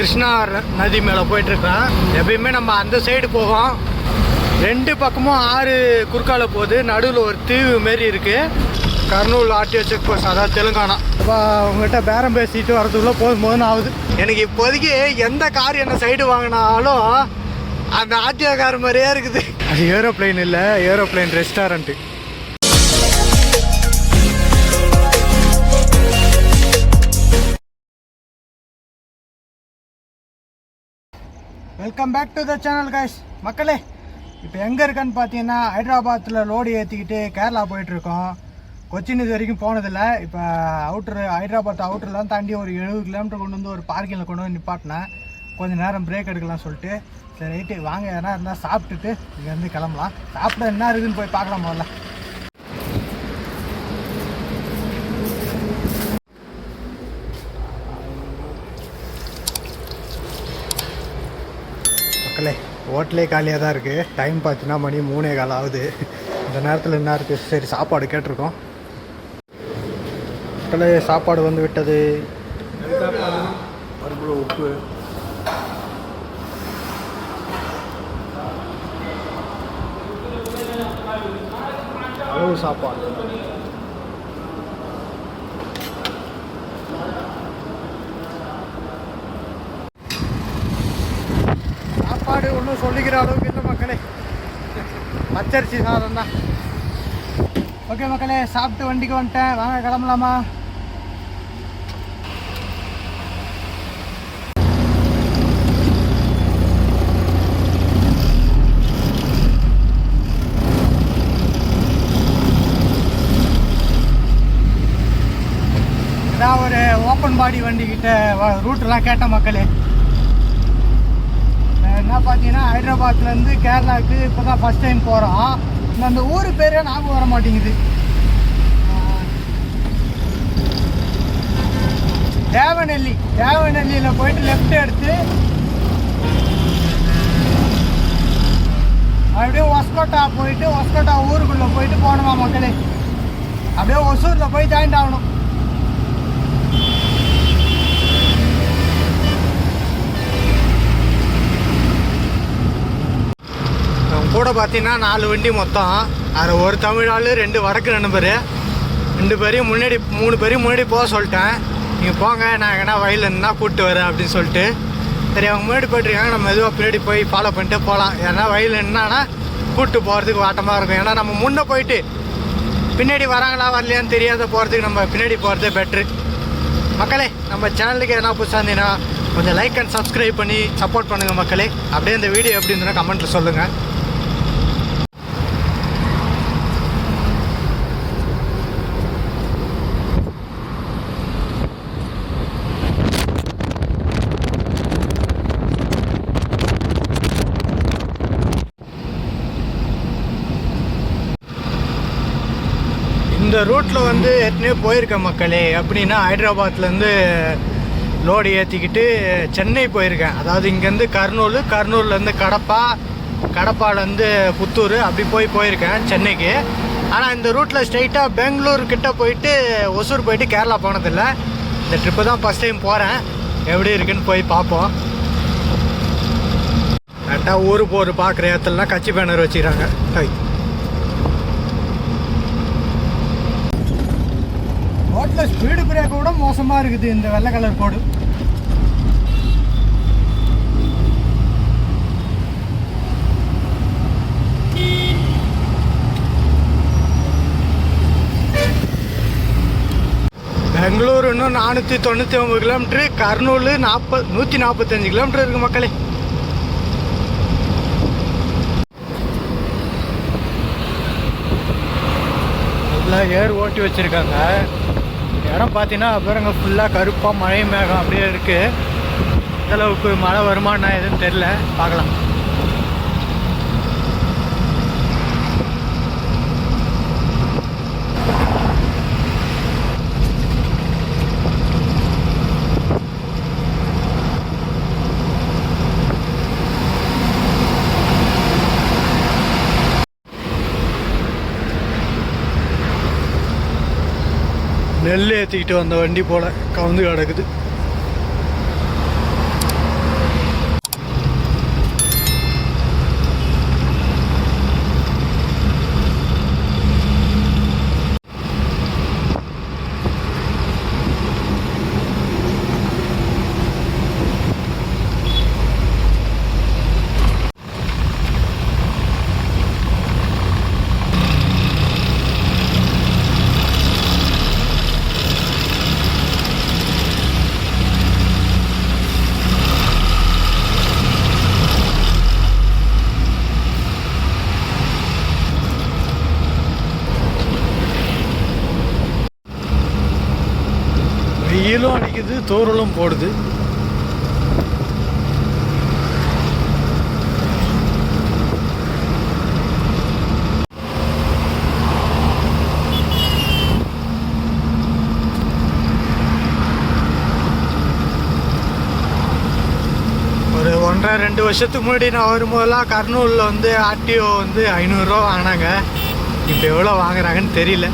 கிருஷ்ணா நதி மேலே போயிட்டுருக்கேன் எப்பயுமே நம்ம அந்த சைடு போவோம். ரெண்டு பக்கமும் ஆறு குறுக்கால போகுது. நடுவில் ஒரு தீவு மாரி இருக்குது கர்னூல் ஆர்டிஓ செக் போஸ்ட் அதாவது தெலுங்கானா. இப்போ அவங்ககிட்ட பேரம் பேசிட்டு வரதுக்குள்ளே போதும் போதும் ஆகுது. எனக்கு இப்போதைக்கு எந்த கார் என்ன சைடு வாங்கினாலும் அந்த ஆர்டிஓ கார் மாதிரியே இருக்குது. அது ஏரோப்ளேன் இல்லை aeroplane restaurant welcome back to the channel guys மக்களே இப்போ எங்கே இருக்கேன்னு பார்த்தீங்கன்னா ஹைதராபாத்தில் லோடு ஏற்றிக்கிட்டு கேரளா போயிட்டுருக்கோம். கொச்சின் இது வரைக்கும் போனதில்லை. இப்போ அவுட்ரு ஹைதராபாத் அவுட்டர்லாம் தாண்டி ஒரு எழுபது கிலோமீட்டர் கொண்டு வந்து ஒரு பார்க்கிங்கில் கொண்டு வந்து நிப்பாட்டினேன். கொஞ்சம் நேரம் பிரேக் எடுக்கலாம் சொல்லிட்டு. சரி ரைட்டு வாங்க எதனா இருந்தால் சாப்பிட்டுட்டு இங்கேருந்து கிளம்பலாம். சாப்பிட என்ன இருக்குதுன்னு போய் பார்க்கலாம் முதல்ல. மக்களே ஹோட்டலே காலியாக தான் இருக்குது டைம் பார்த்தீங்கன்னா மணி மூணே கால் ஆகுது. இந்த நேரத்தில் என்ன இருக்குது சரி சாப்பாடு கேட்டிருக்கோம். மக்களே சாப்பாடு வந்து விட்டது. உப்பு அளவு சாப்பாடு. சாப்பாடு ஒன்றும் சொல்லிக்கிற அளவுக்கு இல்லை மக்களே. பச்சரிசி சாதம் தான். ஓகே மக்களே சாப்பிட்டு வண்டிக்கு வந்துட்டேன். வாங்க கிளம்பலாமா? நான் ஒரு ஓப்பன் பாடி வண்டி கிட்ட ரூட்லாம் கேட்ட மக்களே நான் என்ன பார்த்தீங்கன்னா ஹைதராபாத்லேருந்து கேரளாவுக்கு இப்போ தான் ஃபஸ்ட் டைம் போகிறோம் அந்த ஊர் பேரே ஞாபகம் வர மாட்டேங்குது. தேவநெல்லி. தேவநெல்லியில் போயிட்டு லெஃப்ட் எடுத்து அப்படியே ஒஸ்கோட்டா போயிட்டு ஒஸ்கோட்டா ஊருக்குள்ளே போயிட்டு போகணுமா மக்களே? அப்படியே ஒசூரில் போய் ஜாயின்ட் ஆகணும். கூட பார்த்தீங்கன்னா நாலு வண்டி மொத்தம். அதில் ஒரு தமிழ் ஆள் ரெண்டு வடக்கு நண்பர். ரெண்டு பேரையும் முன்னாடி மூணு பேரையும் முன்னாடி போக சொல்லிட்டேன். நீங்கள் போங்க நான் எங்கன்னா வயலில் இருந்தால் கூப்பிட்டு வரேன் அப்படின்னு சொல்லிட்டு. சரி அவங்க முன்னாடி போயிட்டுருக்காங்க. நம்ம மெதுவாக பின்னாடி போய் ஃபாலோ பண்ணிட்டு போகலாம் ஏன்னா வயலில் என்னன்னா கூப்பிட்டு போகிறதுக்கு வாட்டமாக இருக்கும். ஏன்னா நம்ம முன்னே போயிட்டு பின்னாடி வராங்களா வரலையான்னு தெரியாத போகிறதுக்கு நம்ம பின்னாடி போகிறதே பெட்ரு மக்களே நம்ம சேனலுக்கு எதனா புதுசாக இருந்தீங்கன்னா கொஞ்சம் லைக் அண்ட் சப்ஸ்கிரைப் பண்ணி சப்போர்ட் பண்ணுங்கள் மக்களே. அப்படியே இந்த வீடியோ எப்படி இருந்ததுன்னா கமெண்ட்டில் சொல்லுங்கள் இந்த ரூட்டில் வந்து ஏற்கனவே போயிருக்கேன் மக்களே. எப்படின்னா ஹைதராபாத்லேருந்து லோடு ஏற்றிக்கிட்டு சென்னை போயிருக்கேன். அதாவது இங்கேருந்து கர்னூல் கர்னூல்லேருந்து கடப்பா கடப்பாலேருந்து புத்தூர் அப்படி போய் போயிருக்கேன் சென்னைக்கு. ஆனால் இந்த ரூட்டில் ஸ்ட்ரைட்டாக பெங்களூர் கிட்டே போயிட்டு ஒசூர் போயிட்டு கேரளா போனதில்லை. இந்த ட்ரிப்பு தான் ஃபஸ்ட் டைம் போகிறேன் எப்படி இருக்குன்னு போய் பார்ப்போம். கரெக்டாக ஊர் போர் பார்க்குற இடத்துலலாம் கட்சி பேனர் வச்சுக்கிறாங்க. வீடு ரோட்டில் விட பிரேக் கூட மோசமாக இருக்குது இந்த வெள்ளை கலர் கோடு. பெங்களூர் இன்னும் நானூற்றி தொண்ணூற்றி ஒம்பது கிலோமீட்ரு கர்னூல் நாற்பது நூற்றி நாற்பத்தஞ்சு கிலோமீட்டர் இருக்குது மக்களே. நல்லா ஏர் ஓட்டி வச்சுருக்காங்க. இடம் பார்த்தீங்கன்னா பாருங்க ஃபுல்லாக கருப்பாக மழை மேகம் அப்படியே இருக்குது இந்த அளவுக்கு மழை வருமானம் எதுவும் தெரில பார்க்கலாம் நெல் ஏற்றிக்கிட்டு வந்த வண்டி போல் கவுந்து கிடக்குது. தூரலும் போடுது. ஒரு ஒன்றரை ரெண்டு வருஷத்துக்கு முன்னாடி நான் வரும்போதெல்லாம் கர்னூலில் வந்து ஆர்டிஓ வந்து ஐநூறுரூவா வாங்கினாங்க. இப்போ எவ்வளோ வாங்குறாங்கன்னு தெரியல.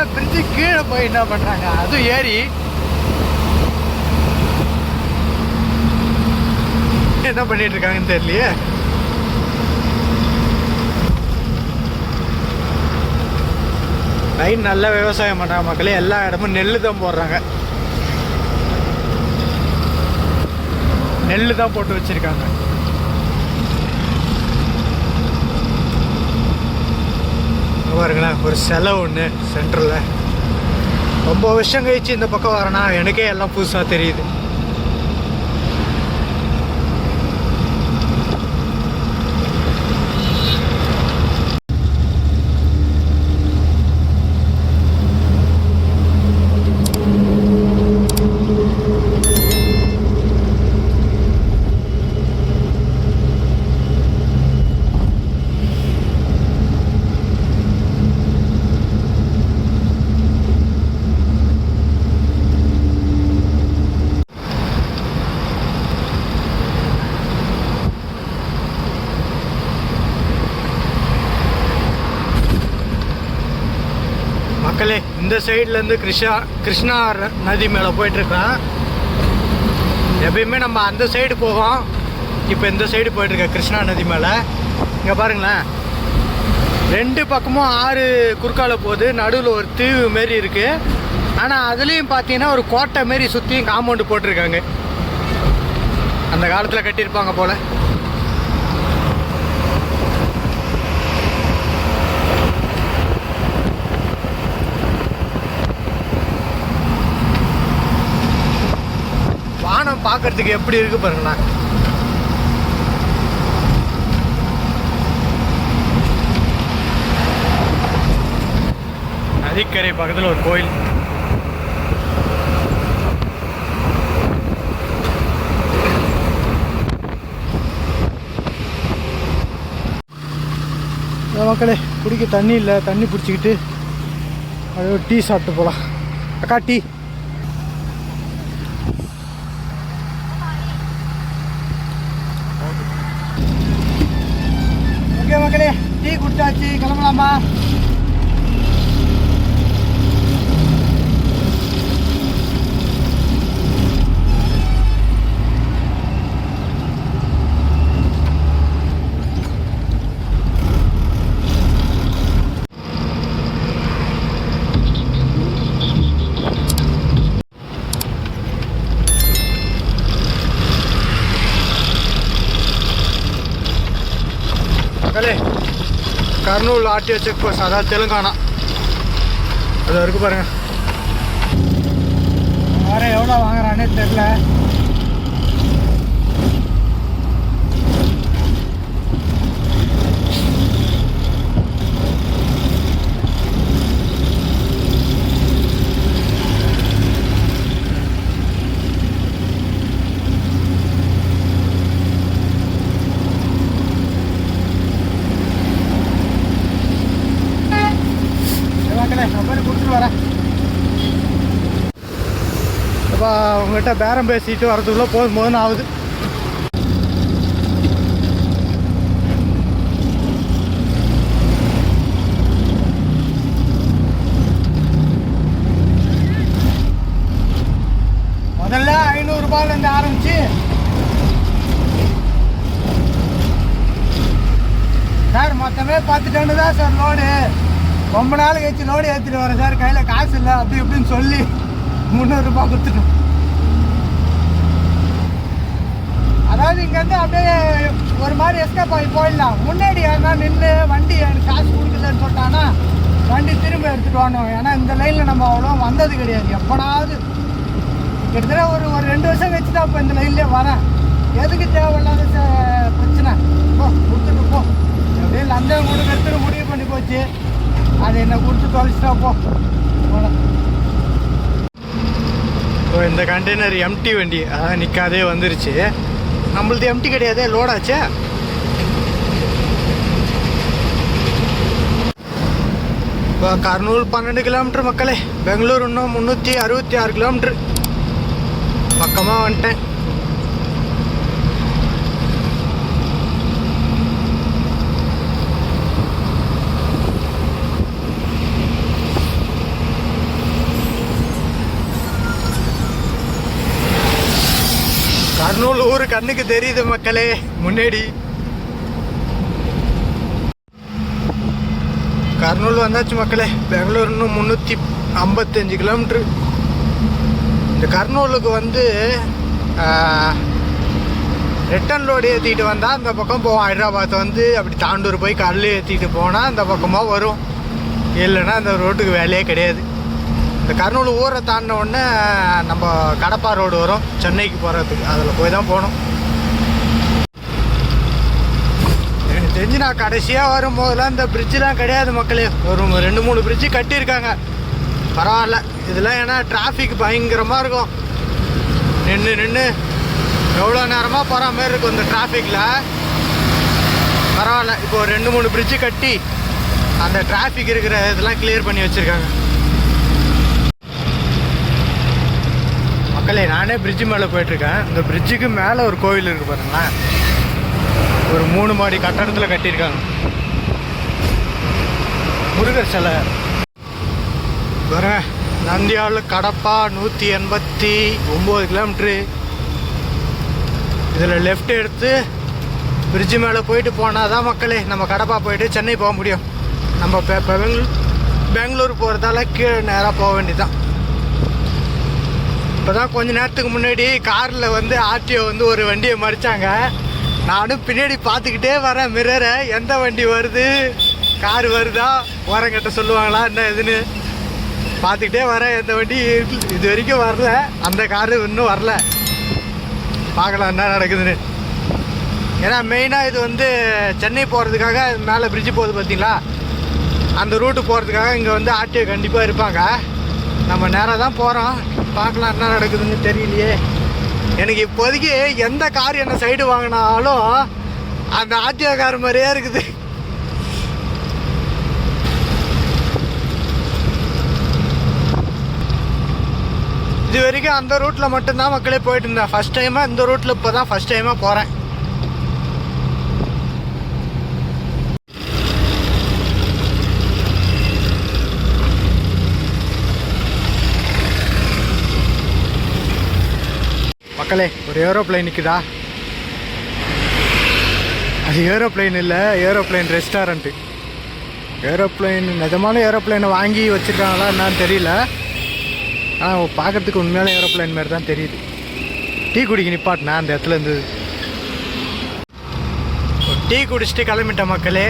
எல்லாம் பிரிஞ்சு கீழே போய் என்ன பண்ணுறாங்க அதுவும் ஏறி. என்ன பண்ணிட்டு இருக்காங்கன்னு தெரியலையே. லைன் நல்லா விவசாயம் பண்ணுறாங்க மக்களே. எல்லா இடமும் நெல் தான் போடுறாங்க. நெல் தான் போட்டு வச்சிருக்காங்க. பாருங்களேன் ஒரு சிலை ஒன்று சென்டரில் ரொம்ப வருஷம் கழிச்சு இந்த பக்கம் வரேன்னா எனக்கே எல்லாம் புதுசாக தெரியுது மக்களே இந்த சைட்லேருந்து கிருஷ்ணா கிருஷ்ணா நதி மேலே போயிட்டுருக்கேன். எப்பயுமே நம்ம அந்த சைடு போவோம் இப்போ இந்த சைடு போயிட்டுருக்கேன் கிருஷ்ணா நதி மேலே. இங்கே பாருங்களேன். ரெண்டு பக்கமும் ஆறு குறுக்கால போகுது. நடுவில் ஒரு தீவு மாரி இருக்குது ஆனால் அதுலேயும் பார்த்தீங்கன்னா ஒரு கோட்டை மாரி சுற்றியும் காம்பவுண்டு போட்டிருக்காங்க. அந்த காலத்தில் கட்டியிருப்பாங்க போல். வானம் பார்க்கறதுக்கு எப்படி இருக்கு பாருங்களேன். நதிக்கரை பக்கத்தில் ஒரு கோயில். மக்களே குடிக்க தண்ணி இல்லை தண்ணி பிடிச்சிக்கிட்டு அப்படியே ஒரு டீ சாப்பிட்டு போகலாம் அக்கா டீ ஓகே மக்களே டீ குடிச்சாச்சு கிளம்பலாமா மக்களே கர்னூல் ஆர்டிஓ செக் போஸ்ட் அதாவது தெலுங்கானா. அது இருக்கு பாருங்க. வேற எவ்வளோ வாங்குறானே தெரில மக்களே வரேன் அப்பா உங்ககிட்ட பேரம் பேசிட்டு வரதுக்குள்ளே போதும் போதும்னு ஆகுது முதல்ல ஐநூறுரூபாலேருந்து ஆரம்பிச்சு சார் மொத்தமே பத்து டன்னு தான் சார் லோடு ரொம்ப நாள் கழிச்சு லோடு ஏற்றிட்டு வரேன் சார். கையில் காசு இல்லை அப்படி இப்படின்னு சொல்லி முந்நூறுரூபா கொடுத்துட்டோம் அதாவது இங்கேருந்து அப்படியே ஒரு மாதிரி எஸ்கேப் ஆகி போயிடலாம். முன்னாடி யாருன்னா நின்று வண்டி எனக்கு காசு கொடுக்கலன்னு சொல்லிட்டானா வண்டி திரும்ப எடுத்துகிட்டு வரணும். ஏன்னா இந்த லைனில் நம்ம அவ்வளோ வந்தது கிடையாது. எப்படாவது. கிட்டத்தட்ட ஒரு ஒரு ரெண்டு வருஷம் கழிச்சு தான் இப்போ இந்த லைன்லேயே வரேன். எதுக்கு தேவையில்லாத பிரச்சனை. போ கொடுத்துட்டு போ. அப்படியே லஞ்சம் கொடுக்கறதுக்கு முடிவு பண்ணி போச்சு. அது என்ன கொடுத்து தொலைச்சிட்டா போ. ஓ இந்த கண்டெய்னர் எம்டி வண்டி. அதான் நிற்காதே வந்துருச்சு. நம்மளது எம்டி கிடையாதே லோடாச்சே இப்போ கர்னூல் பன்னெண்டு கிலோமீட்டர் மக்களே. பெங்களூர் இன்னும் முந்நூற்றி அறுபத்தி ஆறு கிலோமீட்ரு பக்கமாக வந்துட்டேன். கர்னூல் ஊர் கண்ணுக்கு தெரியுது மக்களே. முன்னாடி. கர்னூல் வந்தாச்சு மக்களே. பெங்களூர் இன்னும் முந்நூற்றி ஐம்பத்தஞ்சு கிலோமீட்ரு இந்த கர்னூலுக்கு வந்து ரிட்டன் லோடு ஏற்றிட்டு வந்தால் அந்த பக்கம் போவோம். ஹைதராபாத் வந்து அப்படி தாண்டூர் போய் கல் ஏற்றிட்டு போனால் அந்த பக்கமாக வரும். இல்லைன்னா அந்த ரோட்டுக்கு வேலையே கிடையாது. இந்த கர்னூல் ஊரை தாண்டின உடனே நம்ம கடப்பா ரோடு வரும். சென்னைக்கு போகிறதுக்கு அதில் போய் தான் போகணும். எனக்கு தெரிஞ்சு நான் கடைசியாக வரும்போதெல்லாம் இந்த பிரிட்ஜெலாம் கிடையாது மக்களே. ஒரு ரெண்டு மூணு பிரிட்ஜு கட்டியிருக்காங்க. பரவாயில்ல. இதெல்லாம் ஏன்னா டிராஃபிக் பயங்கரமாக இருக்கும். நின்று நின்று எவ்வளோ நேரமாக போகிற மாதிரி இருக்கும் இந்த டிராஃபிக்கில் பரவாயில்ல. இப்போ ரெண்டு மூணு பிரிட்ஜு கட்டி அந்த டிராஃபிக் இருக்கிற இதெல்லாம் கிளியர் பண்ணி வச்சுருக்காங்க. மக்களே நானே பிரிட்ஜு மேலே போயிட்டுருக்கேன். இந்த பிரிட்ஜுக்கு மேலே ஒரு கோவில் இருக்குது பாருங்களேன். ஒரு மூணு மாடி கட்டடத்தில் கட்டியிருக்காங்க. முருகர் சிலை. வரேன் நந்தியால் கடப்பா நூற்றி எண்பத்தி ஒம்பது கிலோமீட்ரு இதில் லெஃப்ட் எடுத்து பிரிட்ஜு மேலே போயிட்டு போனால் தான் மக்களே நம்ம கடப்பா போயிட்டு சென்னை போக முடியும். நம்ம பெங்களூர் பெங்களூர் போகிறதால கீழே நேராக போக வேண்டியதுதான். இப்போ தான் கொஞ்ச நேரத்துக்கு முன்னாடி காரில் வந்து ஆர்டிஓ வந்து ஒரு வண்டியை மறிச்சாங்க நானும் பின்னாடி பார்த்துக்கிட்டே வரேன் மிரரை எந்த வண்டி வருது? கார் வருதா? ஓரங்கட்ட சொல்லுவாங்களா? என்ன எதுன்னு பார்த்துக்கிட்டே வரேன் எந்த வண்டி இது வரைக்கும் வரல. அந்த காரு இன்னும் வரல. பார்க்கலாம் என்ன நடக்குதுன்னு. ஏன்னா மெயினாக இது வந்து சென்னை போகிறதுக்காக மேலே பிரிட்ஜு போகுது பார்த்தீங்களா? அந்த ரூட்டு போகிறதுக்காக இங்கே வந்து ஆர்டிஓ கண்டிப்பாக இருப்பாங்க. நம்ம நேராக தான் போகிறோம் பார்க்கலாம் என்ன நடக்குதுன்னு தெரியலையே. எனக்கு இப்போதைக்கு எந்த கார் என்ன சைடு வாங்கினாலும் அந்த ஆர்டிஓ கார் மாதிரியே இருக்குது. இது வரைக்கும் அந்த ரூட்டில் மட்டும்தான் மக்களே போயிட்டு இருந்தேன். ஃபஸ்ட் டைமாக இந்த ரூட்டில் இப்போ தான் ஃபஸ்ட் டைமாக போகிறேன் மக்களே ஒரு ஏரோப்ளைன் நிற்குதா அது ஏரோப்ளைன் இல்லை ஏரோப்ளைன் ரெஸ்டாரண்ட்டு ஏரோப்ளைன் நிஜமான ஏரோப்ளைனை வாங்கி வச்சுருக்காங்களா என்னன்னு தெரியல. ஆனால் பார்க்கறதுக்கு உண்மையான ஏரோப்ளைன் மாதிரி தான் தெரியுது. டீ குடிக்க நிப்பாட்டினா அந்த இடத்துல இருந்து. டீ குடிச்சிட்டு கிளம்பிட்டேன் மக்களே.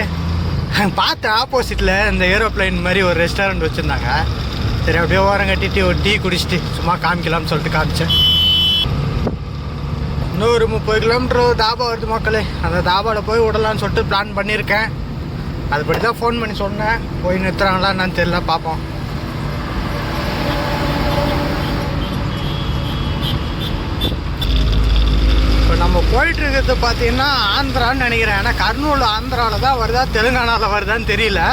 பார்த்தேன் ஆப்போசிட்டில் இந்த ஏரோப்ளைன் மாதிரி ஒரு ரெஸ்டாரண்ட் வச்சுருந்தாங்க. சரி அப்படியே ஓரம் கட்டிட்டு ஒரு டீ குடிச்சிட்டு சும்மா காமிக்கலாம்னு சொல்லிட்டு காமிச்சேன். இன்னும் ஒரு முப்பது கிலோமீட்டர் தாபா வருது மக்களே. அந்த தாபாவில் போய் விடலான்னு சொல்லிட்டு பிளான் பண்ணியிருக்கேன். அதுபடி தான் ஃபோன் பண்ணி சொன்னேன். போய் நிறுத்துறாங்களா என்னன்னு தெரியல பார்ப்போம். இப்போ நம்ம போயிட்டு இருக்கிறது பார்த்தீங்கன்னா ஆந்திரான்னு நினைக்கிறேன். ஏன்னா கர்னூல் ஆந்திராவில் தான் வருதா தெலுங்கானாவில் வருதான்னு தெரியல.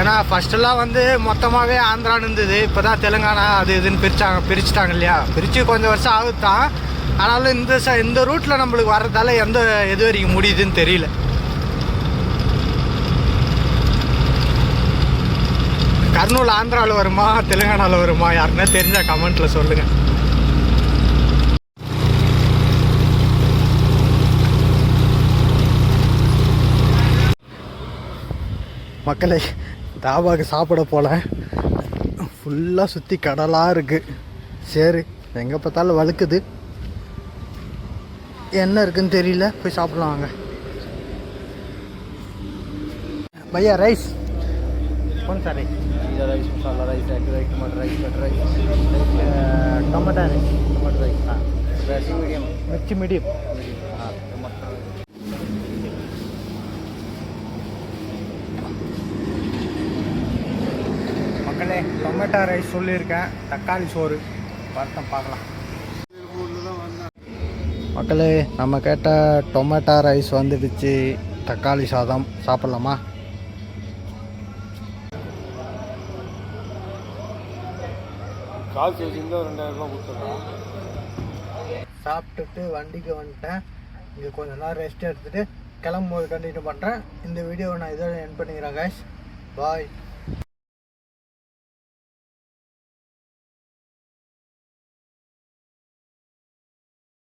ஏன்னா ஃபஸ்ட்டெல்லாம் வந்து மொத்தமாகவே ஆந்திரான்னு இருந்தது. இப்போ தான் தெலுங்கானா அது இதுன்னு பிரித்தாங்க பிரிச்சுட்டாங்க இல்லையா? பிரித்து கொஞ்சம் வருஷம் ஆகுது தான் ஆனாலும் இந்த ச இந்த ரூட்டில் நம்மளுக்கு வர்றதால எந்த எது வரைக்கும் முடியுதுன்னு தெரியல. கர்னூல் ஆந்திராவில் வருமா தெலுங்கானாவில் வருமா யாருன்னா தெரிஞ்சா கமெண்ட்டில் சொல்லுங்கள் மக்களே தாபாக்கு சாப்பிட போல ஃபுல்லாக சுற்றி கடலாக இருக்குது சரி எங்கே பார்த்தாலும் வழுக்குது என்ன இருக்குன்னு தெரியல போய் சாப்பிடலாம் வாங்க भैया राइस कौन सा राइस जीरा rice masala rice egg rice टमाटर राइस बटर राइस टमाटर राइस टमाटर राइस हाँ वैसे मीडियम मिर्ची मीडियम tomato rice சொல்லியிருக்கேன். தக்காளி சோறு. பார்த்தோம் பார்க்கலாம். மக்களே நம்ம கேட்ட டொமேட்டோ ரைஸ் வந்துடுச்சு. தக்காளி சாதம். சாப்பிட்லாமா? கால் ரூபாய் கொடுத்துருக்கோம் சாப்பிட்டுட்டு வண்டிக்கு வந்துட்டேன். இங்கே கொஞ்ச நேரம் ரெஸ்ட் எடுத்துட்டு கிளம்பும்போது கண்டினியூ பண்ணுறேன் இந்த வீடியோவை நான் இதோட என் பண்ணிக்கிறேன் guys. பாய்